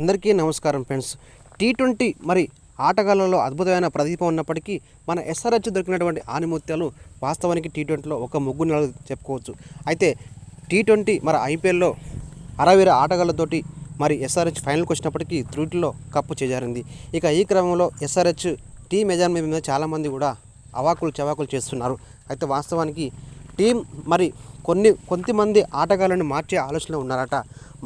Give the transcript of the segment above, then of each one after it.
అందరికీ నమస్కారం friends. T twenty మరి ఆటగాళ్ళలో అద్భుతమైన ప్రదీపం ఉన్నప్పటికీ మన ఎస్ఆర్హెచ్ దొరికినటువంటి ఆనిమూత్యాలు వాస్తవానికి టీ ట్వంటీలో ఒక ముగ్గురు నెలలు చెప్పుకోవచ్చు. అయితే టీ ట్వంటీ మరి ఐపీఎల్లో అరవీర ఆటగాళ్ళతోటి మరి ఎస్ఆర్హెచ్ ఫైనల్కి వచ్చినప్పటికీ త్రుటిలో కప్పు చేజారింది. ఇక ఈ క్రమంలో ఎస్ఆర్హెచ్ టీ మెజార్మెంట్ మీద చాలామంది కూడా అవాకులు చవాకులు చేస్తున్నారు. అయితే వాస్తవానికి టీం మరి కొన్ని కొంతమంది ఆటగాళ్ళని మార్చే ఆలోచనలో ఉన్నారట.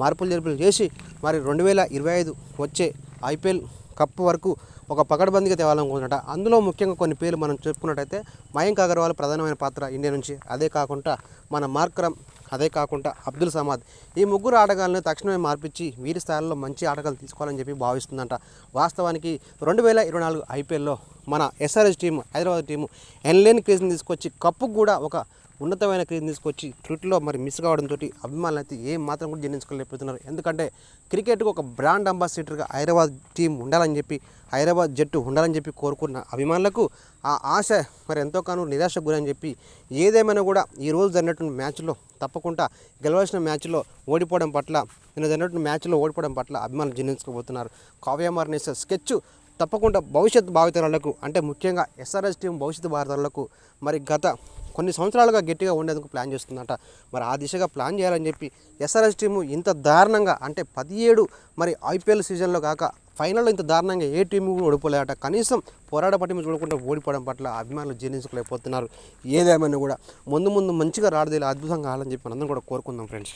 మార్పులు జరుపులు చేసి మరి రెండు వేల ఇరవై ఐదు వచ్చే ఐపీఎల్ కప్ వరకు ఒక పకడ్బందీగా తేవాలనుకుంటున్నట అందులో ముఖ్యంగా కొన్ని పేర్లు మనం చెప్పుకున్నట్టయితే మయాంక్ అగర్వాల్ ప్రధానమైన పాత్ర ఇండియా నుంచి. అదే కాకుండా మన మార్కరం అదే కాకుండా అబ్దుల్ సమాద్. ఈ ముగ్గురు ఆటగాళ్ళని తక్షణమే మార్పించి వీరి స్థాయిలో మంచి ఆటగాళ్ళు తీసుకోవాలని చెప్పి భావిస్తుందంట. వాస్తవానికి రెండు వేల ఇరవై నాలుగు ఐపీఎల్లో మన ఎస్ఆర్ఎస్ టీం హైదరాబాద్ టీము ఎన్లైన్ క్రీజ్ని తీసుకొచ్చి కప్పు కూడా ఒక ఉన్నతమైన క్రేజ్ని తీసుకొచ్చి క్రికెట్లో మరి మిస్ కావడంతో అభిమానులు అయితే ఏ మాత్రం కూడా జీర్ణించుకోలేకపోతున్నారు ఎందుకంటే క్రికెట్కు ఒక బ్రాండ్ అంబాసిడర్గా హైదరాబాద్ టీం ఉండాలని చెప్పి హైదరాబాద్ జట్టు ఉండాలని చెప్పి కోరుకున్న అభిమానులకు ఆ ఆశ మరి ఎంతో కాను నిరాశ గురని చెప్పి ఏదేమైనా కూడా ఈ రోజు జరిగినటువంటి మ్యాచ్లో తప్పకుండా గెలవాల్సిన మ్యాచ్లో ఓడిపోవడం పట్ల నిన్న జరిగినటువంటి మ్యాచ్లో ఓడిపోవడం పట్ల అభిమానులు జీర్ణించుకోబోతున్నారు కావ్యమార్ నేసే స్కెచ్ తప్పకుండా భవిష్యత్ భావితరాలకు అంటే ముఖ్యంగా ఎస్ఆర్ఎస్ టీం భవిష్యత్ భారతలకు మరి గత కొన్ని సంవత్సరాలుగా గట్టిగా ఉండేందుకు ప్లాన్ చేస్తుందట. మరి ఆ దిశగా ప్లాన్ చేయాలని చెప్పి ఎస్ఆర్ఎస్ టీము ఇంత దారుణంగా అంటే పదిహేడు మరి ఐపీఎల్ సీజన్లో కాక ఫైనల్లో ఇంత దారుణంగా ఏ టీము కూడా ఓడిపోలేదట. కనీసం పోరాట పట్టిమ చూడకుండా ఓడిపోవడం పట్ల అభిమానులు జీర్ణించుకోలేకపోతున్నారు. ఏదేమైనా కూడా ముందు ముందు మంచిగా రాడదేలా అద్భుతంగా కావాలని చెప్పి మనందరం కూడా కోరుకుందాం ఫ్రెండ్స్.